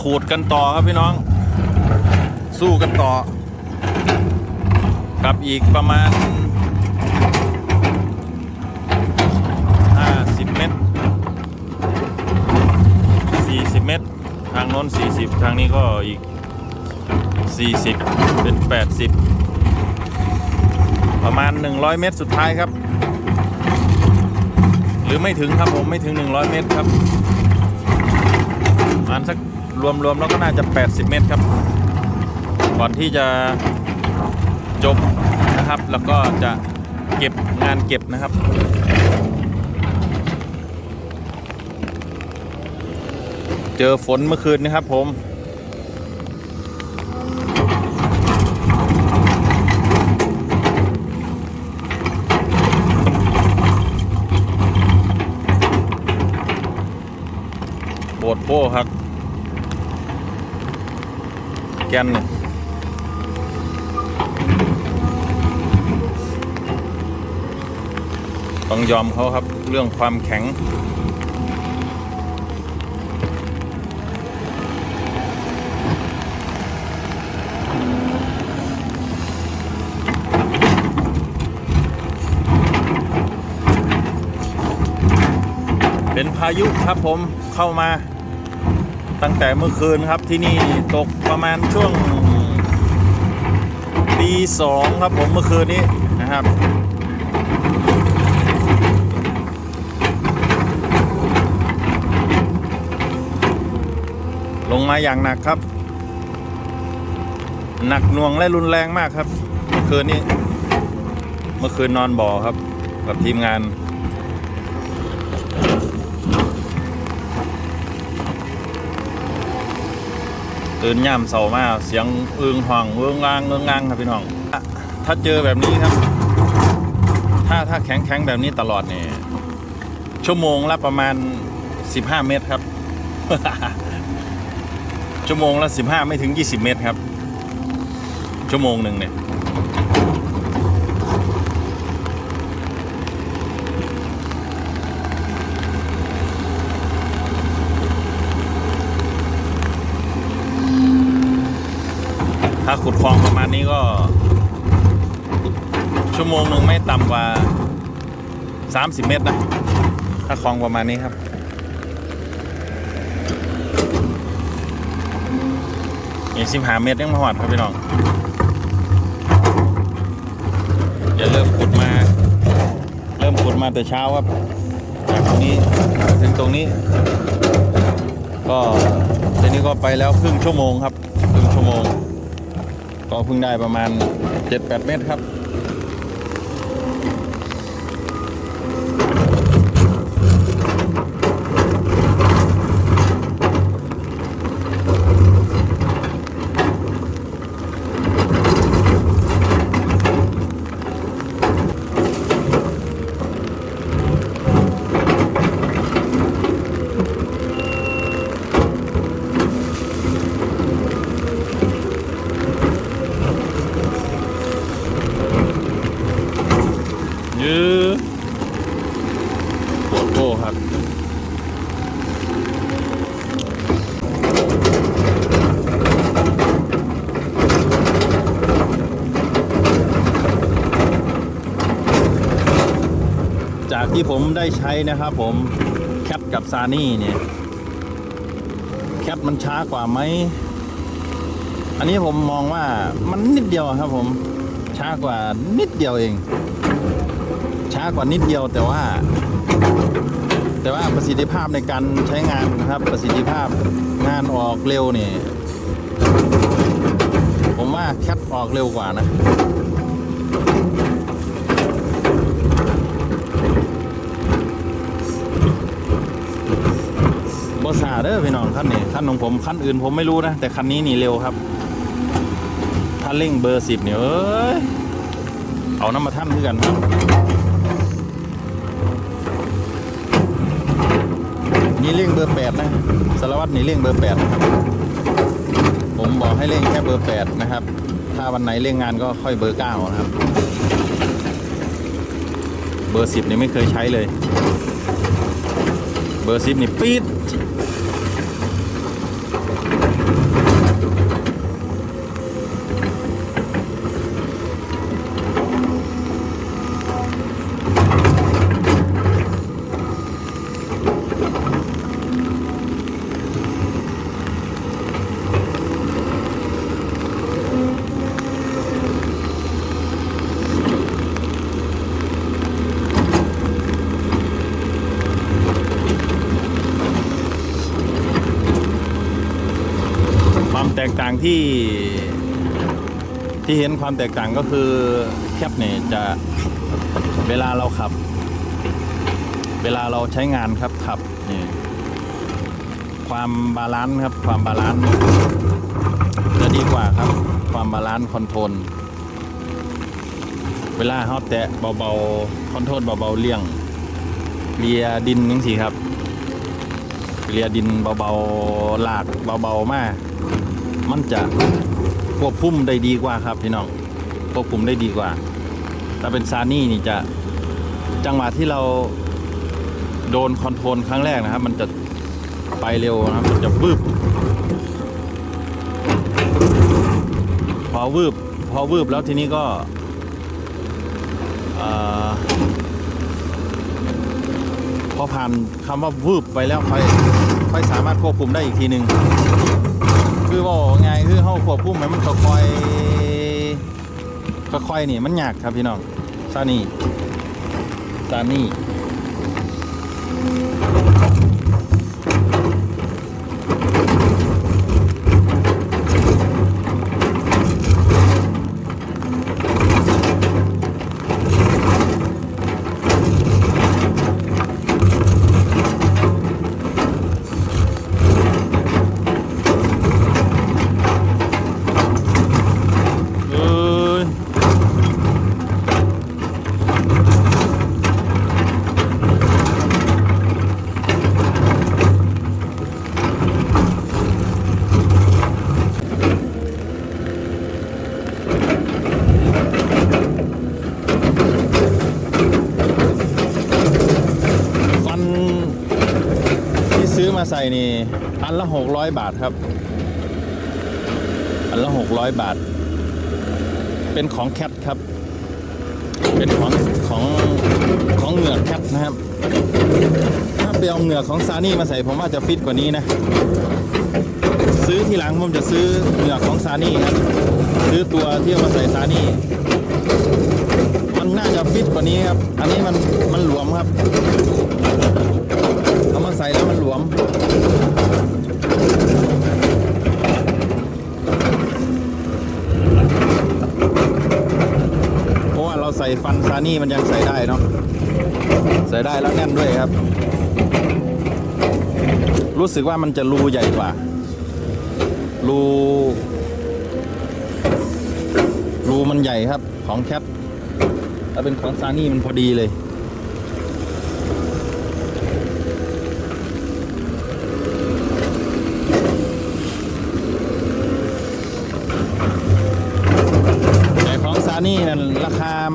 ขูดกันต่อครับพี่น้อง สู้กันต่อกับอีกประมาณ 50 เมตร 40 เมตร ทางโน้น 40 ทางนี้ก็อีก 40 เป็น 80 ประมาณ 100 เมตรสุดท้ายครับ หรือไม่ถึงครับผมไม่ถึง 100 เมตรครับ สักรวมๆแล้วก็น่าจะ 80 เมตรครับ ก่อนที่จะจบนะครับ แล้วก็จะเก็บงานเก็บนะครับเจอฝนเมื่อคืนนะครับผม โบดโป้ครับ แกนนี่ต้องยอมเขาครับ เรื่องความแข็ง เป็นพายุครับผมเข้ามา ตั้งแต่เมื่อคืนครับที่นี่ตกประมาณช่วงตีสองครับผมเมื่อคืนนี้นะครับลงมาอย่างหนักครับ หนักหน่วงและรุนแรงมากครับ เมื่อคืนนี้ เมื่อคืนนอนบ่อครับ กับทีมงาน ตื่นย่ำเสามาเสียงอึงห่องเอื้องล่างเอื้องลางครับพี่น้อง ถ้าเจอแบบนี้ครับ ถ้าถ้าแข็งแข็งแบบนี้ตลอดเนี่ยชั่วโมงละประมาณ 15 เมตรครับ ชั่วโมงละ 15 ไม่ถึง 20 เมตรครับ ชั่วโมงหนึ่งเนี่ย ขุดคลองประมาณนี้ก็ ชั่วโมงหนึ่งไม่ต่ำกว่า 30 เมตรนะ ถ้าคลองประมาณนี้ครับอีกสิบหาเมตรยังมาหอดครับพี่น้องจะเริ่มขุดมา เริ่มขุดมาแต่เช้าครับจากตรงนี้ถึงตรงนี้ ก็ทีนี้ก็ไปแล้วครึ่งชั่วโมงครับครึ่งชั่วโมง ก็เพิ่งได้ประมาณ 7-8 เมตรครับ ที่ผมได้ใช้นะครับผมแคทกับซานี่เนี่ยแคทมันช้ากว่าไหม อันนี้ผมมองว่ามันนิดเดียวครับผมช้ากว่านิดเดียวเอง ช้ากว่านิดเดียวแต่ว่า แต่ว่าประสิทธิภาพในการใช้งานนะครับ ประสิทธิภาพงานออกเร็วนี่ ผมว่าแคทออกเร็วกว่านะ บอสาเด้อพี่น้องคันนี้คันของผมคันอื่นผมไม่รู้นะ แต่คันนี้นี่เร็วครับถ้าเร่งเบอร์สิบเนี่ยเอ้ยเอาน้ำมาท่านด้วยกันครับนี่เร่งเบอร์แปดนะสารวัตรนี่เร่งเบอร์แปดนะครับผมบอกให้เร่งแค่เบอร์แปดนะครับ ถ้าวันไหนเร่งงานก็ค่อยเบอร์เก้านะครับ เบอร์สิบนี่ไม่เคยใช้เลย เบอร์สิบนี่ปี๊ด ที่ที่เห็นความแตกต่างก็คือแคปเนี่ยจะเวลาเราขับ เวลาเราใช้งานครับขับนี่ความบาลานซ์ครับความบาลานซ์จะดีกว่าครับ ความบาลานซ์คอนโทรลเวลาเขาแตะเบาๆคอนโทรลเบาๆเลี่ยงเลียดินนึงสิครับเลียดินเบาๆลากเบาๆมาก มันจะควบคุมได้ดีกว่าครับพี่น้องควบคุมได้ดีกว่า ถ้าเป็นซานี่นี่จะจังหวะที่เราโดนคอนโทรลครั้งแรกนะครับ มันจะไปเร็วนะครับมันจะวืบพอวืบพอวืบแล้วทีนี้ก็พอผ่านคำว่าวืบไปแล้วค่อยค่อยสามารถควบคุมได้อีกทีหนึ่ง คือบอกไงคือเขาควบคุมให้มันค่อยค่อยๆนี่มันยากครับพี่น้องซานี่ซานี่ ส่นี่อันละหกร้อยบาทครับ อันละหกร้อยบาท เป็นของแคทครับ เป็นของของของเหงือกแคทนะครับ ถ้าไปเอาเหงือกของซานี่มาใส่ผมว่าจะฟิตกว่านี้นะ ซื้อทีหลังผมจะซื้อเหงือกของซานี่ครับ ซื้อตัวที่เอามาใส่ซานี่มันน่าจะฟิตกว่านี้ครับ อันนี้มันมันหลวมครับ ใส่แล้วมันหลวม เพราะว่าเราใส่ฟันซานี่มันยังใส่ได้เนาะ ใส่ได้แล้วแน่นด้วยครับ รู้สึกว่ามันจะรูใหญ่กว่า รูรูมันใหญ่ครับของแคทถ้าเป็นของซานี่มันพอดีเลย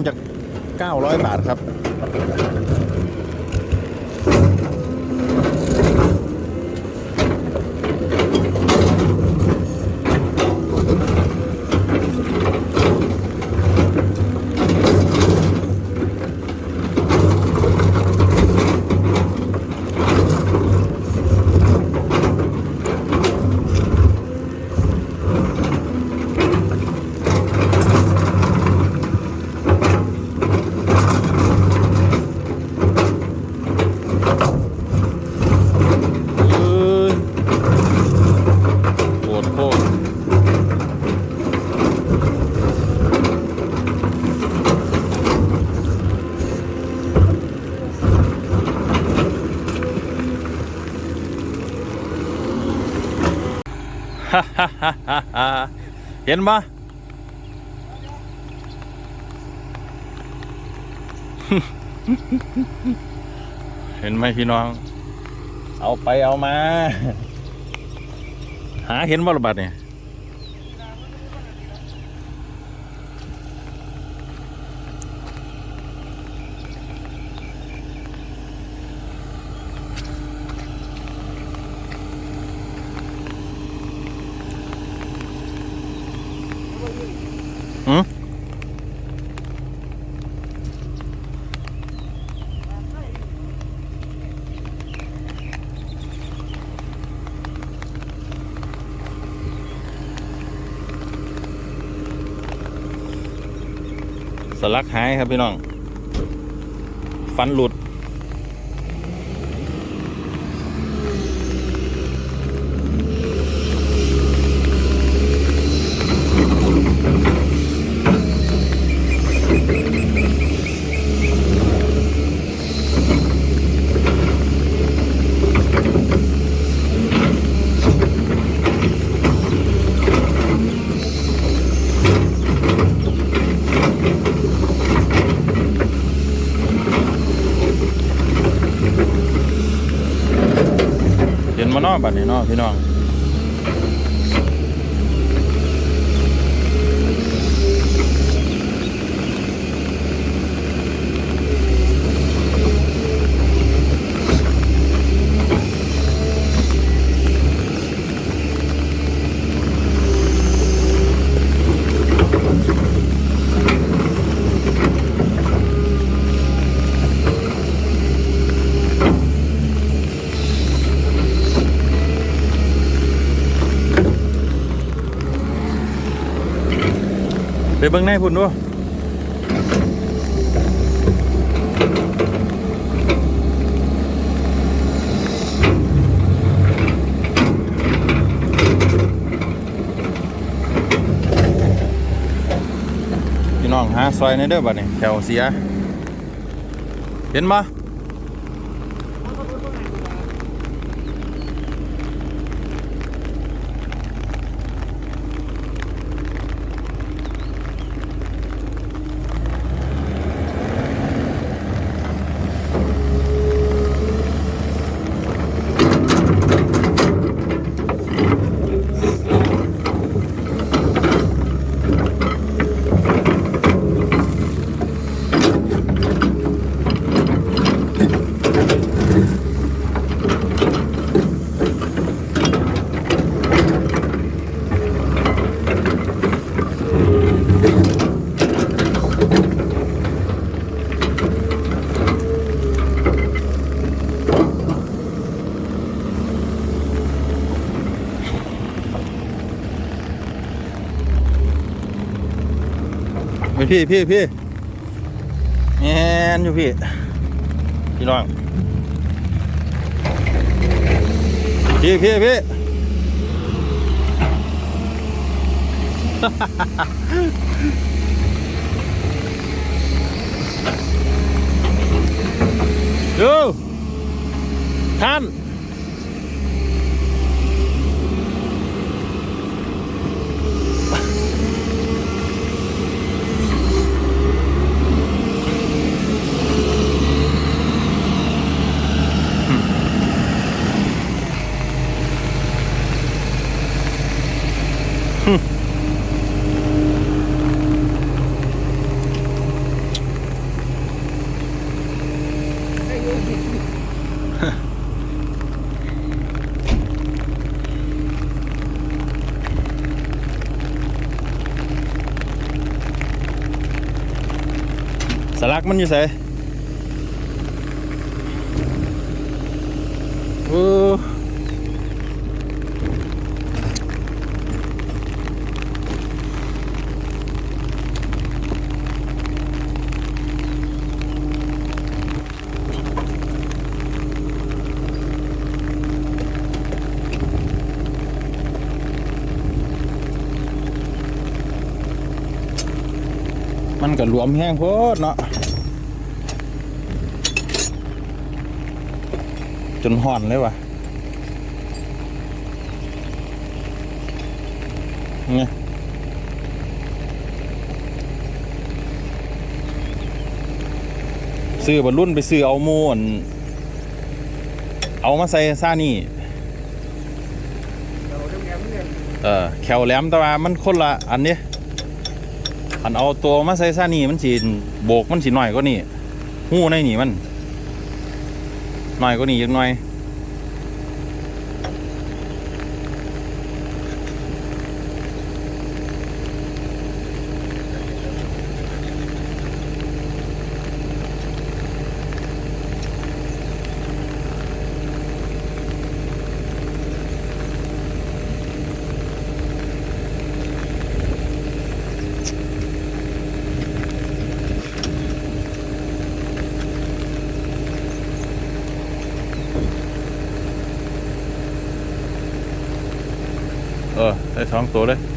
คามันจะ 900 บาทครับ เอ้ยปวดโคตรฮ่าฮ่าฮ่าฮ่าฮ่า เห็นปะเห็นไหมพี่น้อง เอาไปเอามา หาเห็นบ่ระบาดเนี่ย สลักหายครับพี่น้อง ฟันหลุด บัดนี้เนาะพี่น้อง เบิ่งในพุ่นดูพี่น้องหาซอยในเด้อบัดนี้แถวเสีย เห็นมา พี่พี่พี่แมนอยู่พี่ พี่น้อง พี่พี่พี่ดูท่าน กมันอยู่ไสโอ้มันก็รวมแห้งโพดเนาะ จนห่อนเลยวะไงซื้อบรรลุนไปซื้อเอาโมอั่นเอามาใส่ซ่านี่เออแขวแหลมแต่ว่ามันคนละอันนี้อันเอาตัวมาใส่ซ่านี่มันสีโบกมันสีหน่อยก็นี่หู้ในนี่มัน น่อยก็นี่ยังหน่อย สองตัวเลย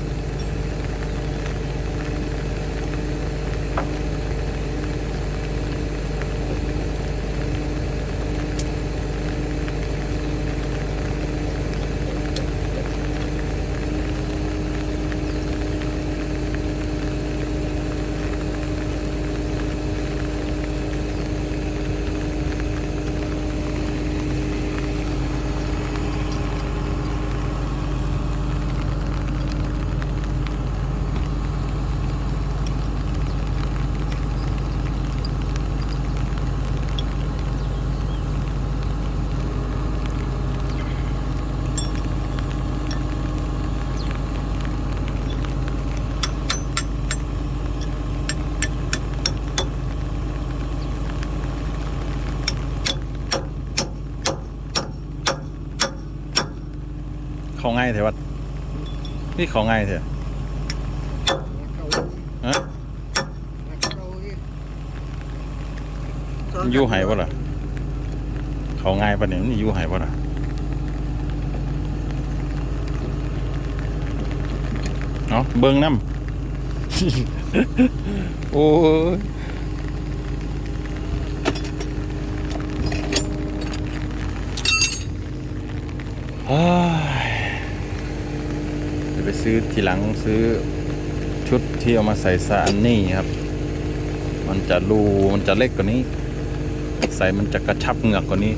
าง่ายเถอะวัดนี่ขาง่ายเถอะฮะยู่ไหปะล่ะเขาง่ายปะเนี่ยมันยู่ไหปะล่ะเอาเบิ่งน้ำโอ้ยเฮ้ยเดี๋ย ไปซื้อทีหลังซื้อชุดที่เอามาใส่ซาอันนี่ครับ มันจะรูมันจะเล็กกว่านี้ ใส่มันจะกระชับเหงือกกว่านี้